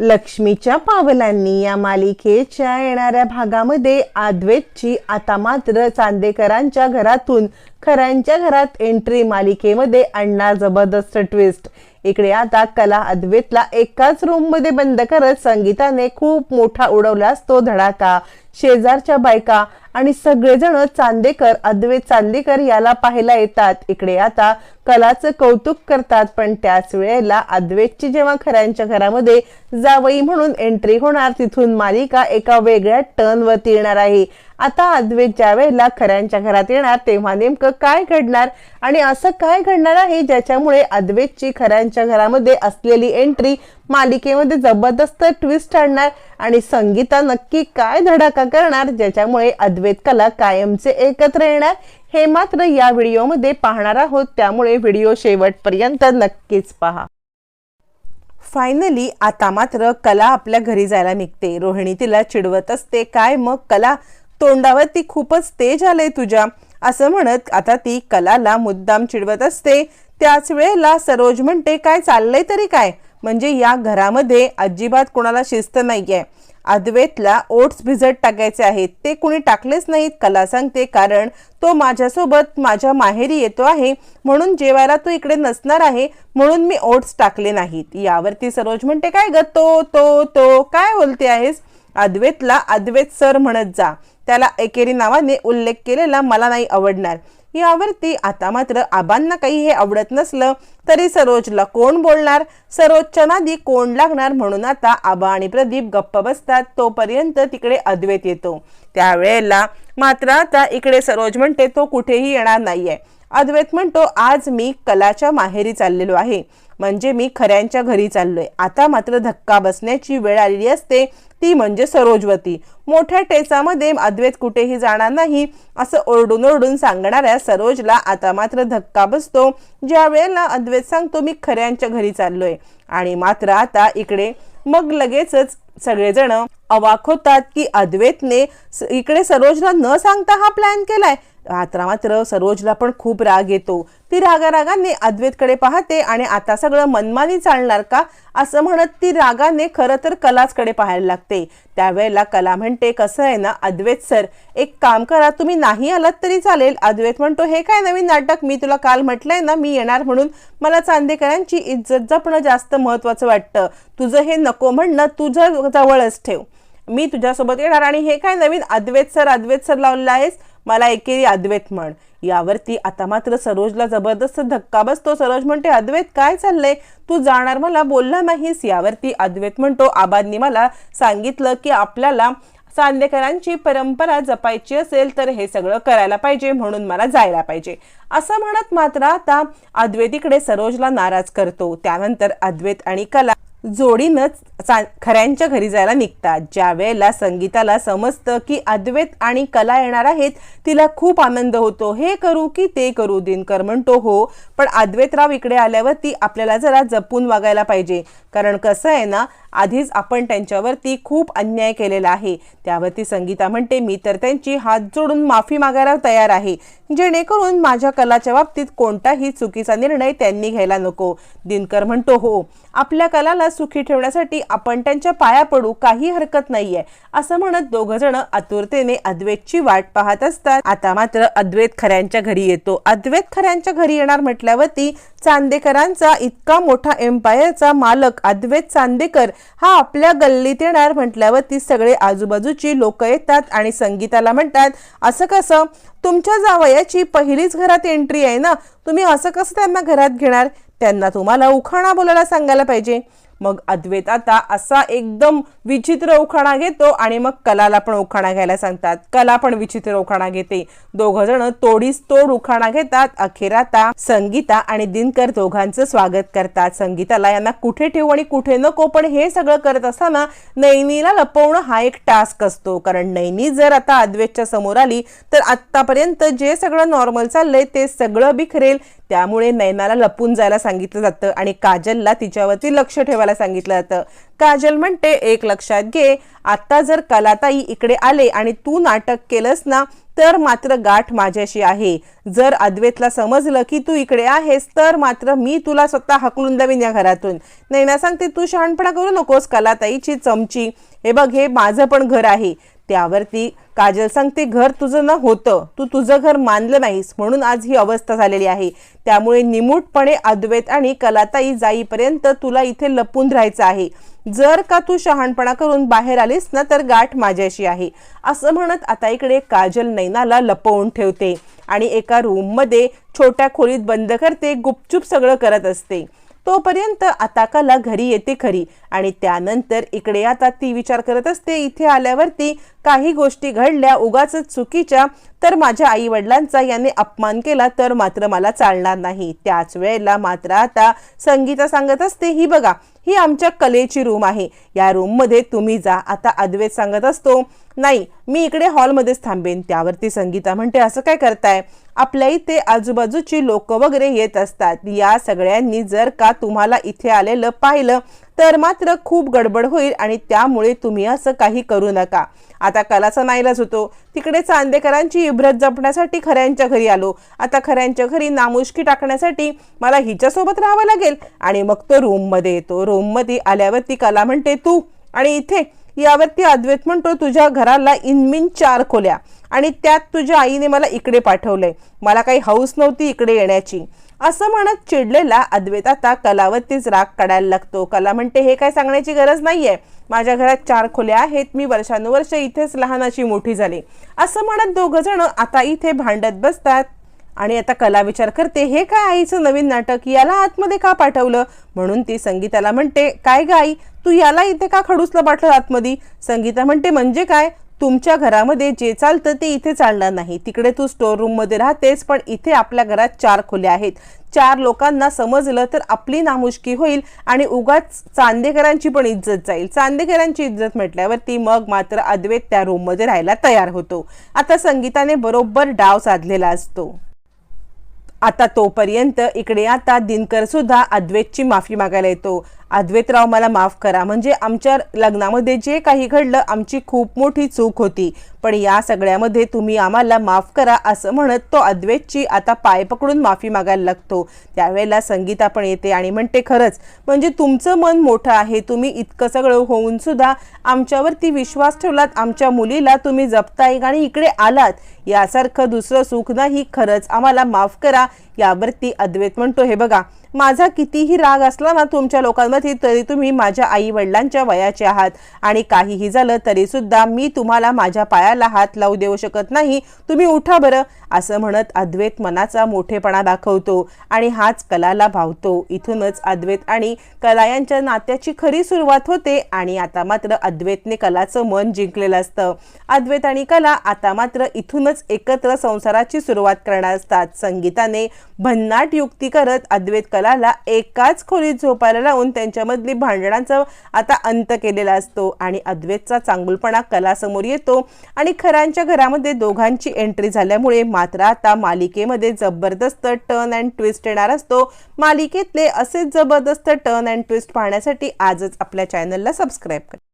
लक्ष्मीच्या पावलांनी या मालिकेच्या येणाऱ्या भागामध्ये आद्वेतची आता मात्र चांदेकरांच्या घरातून खऱ्यांच्या घरात एंट्री मालिकेमध्ये आणणार जबरदस्त ट्विस्ट इकडे आता कला अद्वैतला एकाच रूममध्ये बंद करत संगीताने खूप मोठा उडवला तो धडाका. शेजारच्या बायका आणि सगळेजण चांदेकर अद्वैत चांदेकर याला पाहायला येतात. इकडे आता कलाचं कौतुक करतात पण त्याच वेळेला अद्वैतची जेव्हा खऱ्यांच्या घरामध्ये जावई म्हणून एंट्री होणार तिथून मालिका एका वेगळ्या टर्नवरती येणार आहे. आता अद्वैत ज्या वेळेला खऱ्यांच्या घरात येणार तेव्हा नेमकं काय घडणार? आणि असं काय घडणार आहे ज्याच्यामुळे अद्वैतची खऱ्यांच्या घरामध्ये असलेली एंट्री मालिकेमध्ये जबरदस्त ट्विस्ट आणणार आणि संगीता नक्की काय धडाका करणार ज्याच्यामुळे अद्वैत कला कायमचे एकत्र येणार? हे मात्र या व्हिडिओमध्ये पाहणार आहोत. त्यामुळे व्हिडिओ शेवटपर्यंत नक्कीच पहा. फायनली आता मात्र कला आपल्या घरी जायला निघते. रोहिणी तिला चिडवत असते काय मग कला? तोंडावर ती खूपच तेज आलंय तुझ्या. असं म्हणत आता ती कलाला मुद्दाम चिडवत असते. त्याच वेळेला सरोज म्हणते काय चाललंय तरी काय? म्हणजे या घरामध्ये अजिबात कोणाला शिस्त नाहीये. अद्वैतला ओट्स भिजत टाकायचे आहेत. ते कुणी टाकलेच नाहीत कला सांगते. कारण तो माझ्यासोबत माझ्या माहेरी येतो आहे. म्हणून जेवायला तो इकडे नसणार आहे. म्हणून मी ओट्स टाकले नाहीत. यावरती सरोज म्हणते काय ग? तो तो तो काय बोलते आहेस? अद्वैतला अद्वैत सर म्हणत जा. त्याला एकेरी नावाने उल्लेख केलेला मला नाही आवडणार. यावरती आता मात्र आबांना काही हे आवडत नसलं तरी सरोजला कोण बोलणार? सरोजच्या नादी कोण लागणार? म्हणून आता आबा आणि प्रदीप गप्प बसतात. तोपर्यंत तिकडे अद्वैत येतो. त्यावेळेला मात्र आता इकडे सरोज म्हणते तो कुठेही येणार नाहीये. अद्वैत म्हणतो आज मी कलाच्या माहेरी चाललेलो आहे. म्हणजे मी खऱ्यांच्या घरी चाललोय. आता मात्र धक्का बसण्याची वेळ आलेली असते. ती म्हणजे सरोजवती. मोठ्या टेचामध्ये अद्वैत कुठेही जाणार नाही असं ओरडून ओरडून सांगणाऱ्या सरोजला आता मात्र धक्का बसतो. ज्या वेळेला अद्वैत सांगतो मी खऱ्यांच्या घरी चाललोय. आणि मात्र आता इकडे मग लगेचच सगळेजण अवाक होतात की अद्वैतने इकडे सरोजला न सांगता हा प्लॅन केलाय. आता मात्र सरोजला पण खूप राग येतो. ती रागा रागाने अद्वैतकडे पाहते आणि आता सगळं मनमानी चालणार का? असं म्हणत ती रागाने खरं तर कलाचकडे पाहायला लागते. त्यावेळेला कला म्हणते कसं आहे ना अद्वैत सर एक काम करा तुम्ही नाही आलात तरी चालेल. अद्वैत म्हणतो हे काय नवीन नाटक? मी तुला काल म्हटलंय ना मी येणार म्हणून. मला चांदेकरांची इज्जत जपणं जास्त महत्वाचं वाटतं. तुझं हे नको म्हणणं तुझं जवळच ठेव. मी तुझ्यासोबत येणार आणि हे काय नवीन अद्वैत सर अद्वैत सर लावलेलं आहेस? मला एकेरी अद्वैत म्हण. यावरती आता मात्र सरोजला जबरदस्त धक्का बसतो. सरोज म्हणते अद्वैत काय चाललंय? तू जाणार मला बोलला नाहीस. यावरती अद्वैत म्हणतो आबांनी मला सांगितलं की आपल्याला चांदेकरांची परंपरा जपायची असेल तर हे सगळं करायला पाहिजे म्हणून मला जायला पाहिजे. असं म्हणत मात्र आता अद्वैतीकडे सरोजला नाराज करतो. त्यानंतर अद्वैत आणि कला जोडीनंच खऱ्यांच्या घरी जायला निघतात. ज्या वेळेला संगीताला समजतं की अद्वैत आणि कला येणार आहेत तिला खूप आनंद होतो. हे करू की ते करू दिनकर म्हणतो हो. पण अद्वैतराव इकडे आल्यावर ती आपल्याला जरा जपून वागायला पाहिजे. कारण कसं आहे ना आधीच आपण त्यांच्यावरती खूप अन्याय केलेला आहे. त्यावरती संगीता म्हणते मी तर त्यांची हात जोडून माफी मागायला तयार आहे. जेणेकरून माझ्या कलाच्या बाबतीत कोणताही चुकीचा निर्णय त्यांनी घ्यायला नको. दिनकर म्हणतो हो आपल्या कलाला सुखी ठेवण्यासाठी आपण त्यांच्या पाया पडू काही हरकत नाहीये. असं म्हणत दोघ जण आतुरतेने अद्वैतची वाट पाहत असतात. आता मात्र अद्वैत खऱ्यांच्या घरी येतो. अद्वैत खऱ्यांच्या घरी येणार म्हटल्यावरती चांदेकरांचा इतका मोठा एम्पायरचा मालक अद्वैत चांदेकर हा आपल्या गल्लीत येणार म्हटल्यावरती सगळे आजूबाजूची लोक येतात आणि संगीताला म्हणतात असं कसं? तुमच्या जावयाची पहिलीच घरात एंट्री आहे ना तुम्ही असं कसं त्यांना घरात घेणार? त्यांना तुम्हाला उखाणा बोलायला सांगायला पाहिजे. मग अद्वैत आता असा एकदम विचित्र उखाणा घेतो आणि मग कलाला पण उखाणा घ्यायला सांगतात. कला पण विचित्र उखाणा घेते. दोघ जण तोडीस तोड उखाणा घेतात. अखेर आता संगीता आणि दिनकर दोघांचं स्वागत करतात. संगीताला यांना कुठे ठेवू आणि कुठे नको पण हे सगळं करत असताना नैनीला लपवणं हा एक टास्क असतो. कारण नैनी जर आता अद्वैतच्या समोर आली तर आतापर्यंत जे सगळं नॉर्मल चाललंय ते सगळं बिखरेल त्यामुळे नैनाला लपून जायला सांगितलं जातं आणि काजलला तिच्यावरती लक्ष ठेवायला सांगितलं जातं. काजल म्हणते एक लक्षात घे आता जर कलाताई इकडे आले आणि तू नाटक केलंस ना तर मात्र गाठ माझ्याशी आहे. जर अद्वेतला समजलं की तू इकडे आहेस तर मात्र मी तुला स्वतः हकलून दवीन या घरातून. नैना सांगते तू शहाणपणा करू नकोस कलाताईची चमची. हे बघ हे माझं पण घर आहे. त्यावरती काजल सांगते घर तुझं न होतं. तू तुझं घर मानलं नाहीस. म्हणून आज ही अवस्था झालेली आहे. त्यामुळे निमूटपणे अद्वैत आणि कलाताई जाईपर्यंत तुला इथे लपून राहायचं आहे. जर का तू शहाणपणा करून बाहेर आलीस ना तर गाठ माझ्याशी आहे. असं म्हणत आता इकडे काजल नैनाला लपवून ठेवते आणि एका रूममध्ये छोट्या खोलीत बंद करते गुपचूप सगळं करत असते. तोपर्यंत आता कला घरी येते खरी. आणि त्यानंतर इकडे आता ती विचार करत असते इथे आल्यावरती काही गोष्टी घडल्या उगाच चुकीच्या तर माझ्या आई वडिलांचा याने अपमान केला तर मात्र मला चालणार नाही. त्याच वेळेला मात्र आता संगीता सांगत असते ही बघा ही आमच्या कलेची रूम आहे. या रूममध्ये तुम्ही जा. आता अद्वैत सांगत असतो नाही मी इकडे हॉलमध्येच थांबेन त्यावरती संगीता म्हणते असं काय करताय? आपल्या इथे आजूबाजूची लोक वगैरे येत असतात. या सगळ्यांनी जर का तुम्हाला इथे आलेलं पाहिलं तर मात्र खूप गडबड होईल आणि त्यामुळे तुम्ही असं काही करू नका. आता कलाचा नाईलाज होतो. तिकडे चांदेकरांची इब्रत जपण्यासाठी खऱ्यांच्या घरी आलो. आता खऱ्यांच्या घरी नामुष्की टाकण्यासाठी मला हिच्यासोबत राहावं लागेल आणि मग तो रूममध्ये येतो. रूममध्ये आल्यावरती कला म्हणते तू आणि इथे यावरती अद्वैत म्हणतो तुझ्या घराला इनमिन चार खोल्या आणि त्यात तुझ्या आईने मला इकडे पाठवलंय. मला काही हौस नव्हती इकडे येण्याची. असं म्हणत चिडलेला अद्वैत आता कलावरतीच राग काढायला लागतो. कला म्हणते हे काय सांगण्याची गरज नाहीये. माझ्या घरात चार खोल्या आहेत. मी वर्षानुवर्ष इथेच लहानाची मोठी झाली. असं म्हणत दोघ जण आता इथे भांडत बसतात. आणि आता कला विचार करते हे काय आईचं नवीन नाटक? याला आतमध्ये का पाठवलं? म्हणून ती संगीताला म्हणते काय ग आई तू याला इथे का खडूसला पाठवलं आतमध्ये? संगीता म्हणते म्हणजे काय? तुमच्या घरामध्ये जे चालतं ते इथे चालणार नाही. तिकडे तू स्टोर रूममध्ये राहतेस पण इथे आपल्या घरात चार खोल्या आहेत. चार लोकांना समजलं तर आपली नामुष्की होईल आणि उगाच चांदेकरांची पण इज्जत जाईल. चांदेकरांची इज्जत म्हटल्यावरती मग मात्र अद्वैत त्या रूममध्ये राहायला तयार होतो. आता संगीताने बरोबर डाव साधलेला असतो. आता तोपर्यंत इकडे आता दिनकर सुद्धा अद्वैतची माफी मागायला येतो. अद्वैतराव मला माफ करा. म्हणजे आमच्या लग्नामध्ये जे काही घडलं आमची खूप मोठी चूक होती. पण या सगळ्यामध्ये तुम्ही आम्हाला माफ करा असं म्हणत तो अद्वैतची आता पाय पकडून माफी मागायला लागतो. त्यावेळेला संगीता पण येते आणि म्हणते खरंच म्हणजे तुमचं मन मोठं आहे. तुम्ही इतकं सगळं होऊन सुद्धा आमच्यावरती विश्वास ठेवलात. आमच्या मुलीला तुम्ही जपताय आणि इकडे आलात. यासारखं दुसरं सुख नाही. खरंच आम्हाला माफ करा. यावरती अद्वैत म्हणतो हे बघा माझा कितीही राग असला ना तुमच्या लोकांमध्ये तरी तुम्ही माझ्या आई वडिलांच्या वयाचे आहात. आणि काहीही झालं तरी सुद्धा मी तुम्हाला माझ्या पायाला हात लावू देऊ शकत नाही. तुम्ही उठा बरं असं म्हणत अद्वैत मनाचा मोठेपणा दाखवतो. आणि हाच कलाला भावतो. इथूनच अद्वैत आणि कला यांच्या नात्याची खरी सुरुवात होते. आणि आता मात्र अद्वैतने कलाचं मन जिंकलेलं असतं. अद्वैत आणि कला आता मात्र इथूनच एकत्र संसाराची सुरुवात करणार असतात. संगीताने भन्नाट युक्ती करत अद्वैत कला कलाला एकाच खोलीत झोपायला लावून त्यांच्यामधली भांडणांचा आता अंत केलेला असतो. आणि अद्वैतचा चांगुलपणा कलासमोर येतो आणि खरांच्या घरामध्ये दोघांची एंट्री झाल्यामुळे मात्र आता मालिकेमध्ये जबरदस्त टर्न अँड ट्विस्ट येणार असतो. मालिकेतले असेच जबरदस्त टर्न अँड ट्विस्ट पाहण्यासाठी आजच आपल्या चॅनलला सबस्क्राईब करा.